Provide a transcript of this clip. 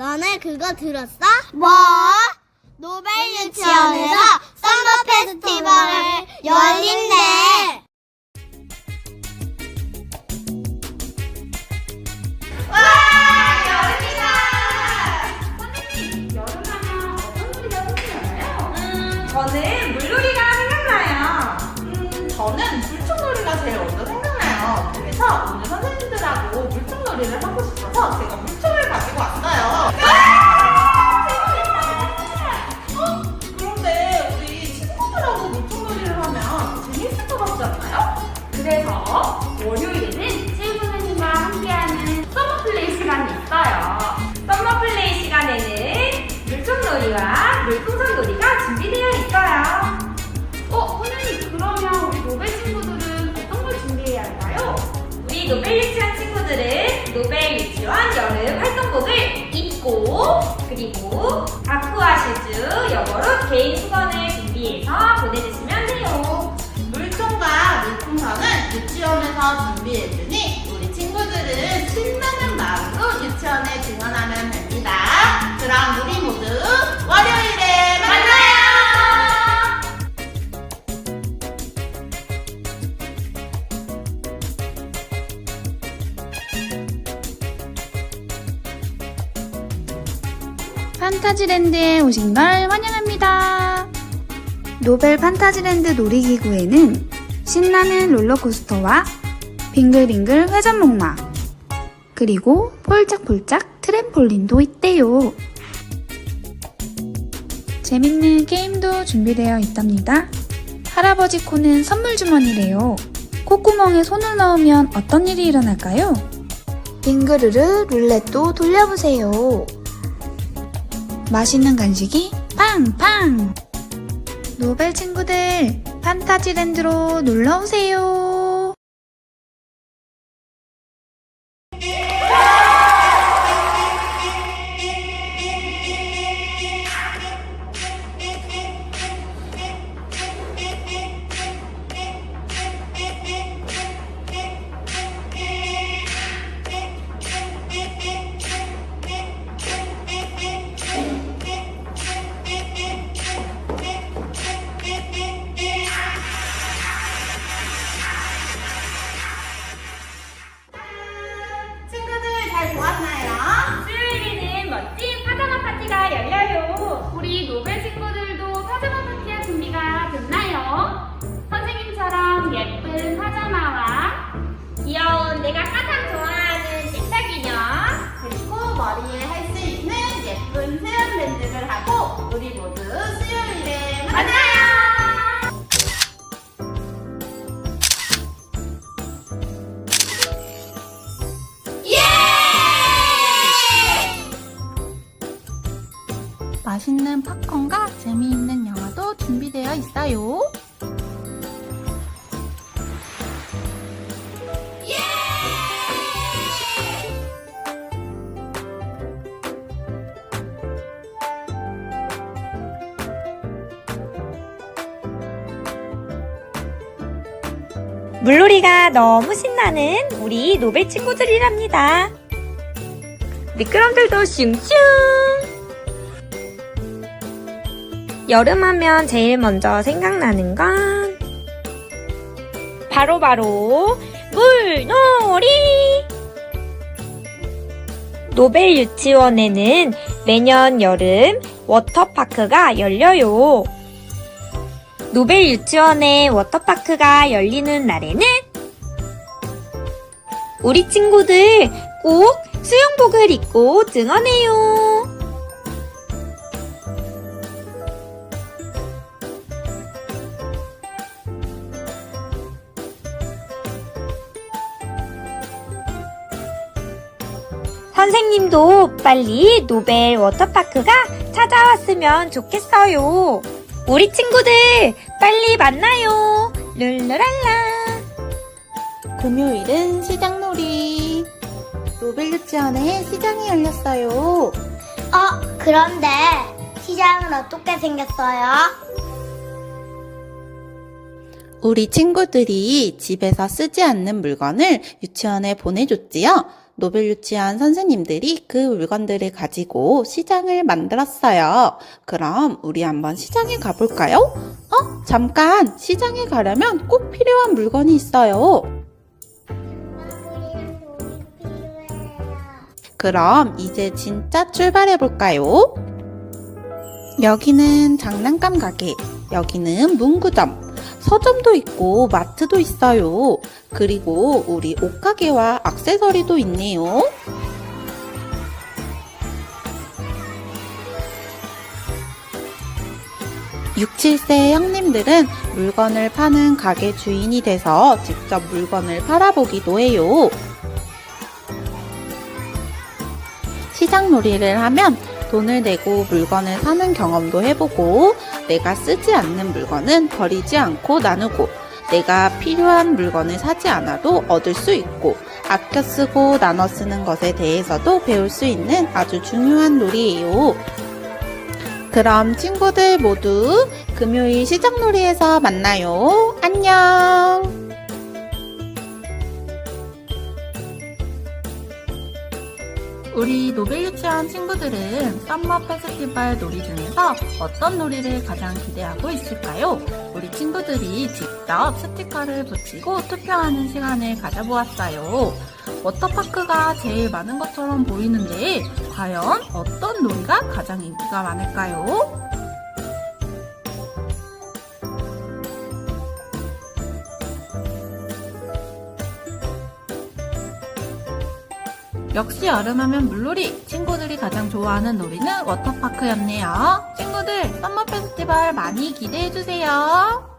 너네 그거 들었어? 뭐? 노벨 유치원에서 썸머 페스티벌을 열린대. 여름하면 어떤 놀이가 생각나요? 음, 저는 물놀이가 생각나요. 음, 저는 물총놀이가 제일 먼저 생각나요. 그래서 오늘 선생님들하고 물총놀이를 하고 싶어서 제가 물총을 그래서 월요일에는 체육 선생님과 함께하는 서머 플레이 시간이 있어요. 서머 플레이 시간에는 물총놀이와 물풍선 놀이가 준비되어 있어요. 어, 선생님 그러면 우리 노벨 친구들은 어떤 걸 준비해야 할까요? 우리 노벨 유치원 친구들은 노벨 유치원 여름 활동복을 입고 그리고 아쿠아 슈즈 여거로 개인 수건을 준비해서 보내주시면 그럼 우리 모두 월요일에 만나요! 판타지랜드에 오신 걸 환영합니다. 노벨 판타지랜드 놀이기구에는 신나는 롤러코스터와 빙글빙글 회전목마, 그리고 폴짝폴짝 트램폴린도 있대요. 재밌는 게임도 준비되어 있답니다. 할아버지 코는 선물 주머니래요. 콧구멍에 손을 넣으면 어떤 일이 일어날까요? 빙그르르 룰렛도 돌려보세요. 맛있는 간식이 팡팡! 노벨 친구들, 판타지랜드로 놀러오세요. 맛있는 팝콘과 재미있는 영화도 준비되어 있어요. 물놀이가 너무 신나는 우리 노벨 친구들이랍니다. 미끄럼들도 슝슝! 여름하면 제일 먼저 생각나는 건 바로 바로 물놀이! 노벨 유치원에는 매년 여름 워터파크가 열려요. 노벨 유치원의 워터파크가 열리는 날에는 우리 친구들 꼭 수영복을 입고 등원해요. 선생님도 빨리 노벨 워터파크가 찾아왔으면 좋겠어요. 우리 친구들 빨리 만나요. 룰루랄라. 금요일은 시장놀이. 노벨 유치원에 시장이 열렸어요. 어, 그런데 시장은 어떻게 생겼어요? 우리 친구들이 집에서 쓰지 않는 물건을 유치원에 보내줬지요. 노벨 유치원 선생님들이 그 물건들을 가지고 시장을 만들었어요. 그럼 우리 한번 시장에 가볼까요? 어? 잠깐! 시장에 가려면 꼭 필요한 물건이 있어요. 그럼 이제 진짜 출발해 볼까요? 여기는 장난감 가게, 여기는 문구점, 서점도 있고 마트도 있어요. 그리고 우리 옷가게와 액세서리도 있네요. 육, 7세 형님들은 물건을 파는 가게 주인이 돼서 직접 물건을 팔아보기도 해요. 시장 놀이를 하면 돈을 내고 물건을 사는 경험도 해보고 내가 쓰지 않는 물건은 버리지 않고 나누고 내가 필요한 물건을 사지 않아도 얻을 수 있고 아껴 쓰고 나눠 쓰는 것에 대해서도 배울 수 있는 아주 중요한 놀이예요. 그럼 친구들 모두 금요일 시장 놀이에서 만나요. 안녕! 우리 노벨 유치원 친구들은 썸머 페스티벌 놀이 중에서 어떤 놀이를 가장 기대하고 있을까요? 우리 친구들이 직접 스티커를 붙이고 투표하는 시간을 가져보았어요. 워터파크가 제일 많은 것처럼 보이는데 과연 어떤 놀이가 가장 인기가 많을까요? 역시 여름하면 물놀이! 친구들이 가장 좋아하는 놀이는 워터파크였네요. 친구들, 썸머 페스티벌 많이 기대해주세요.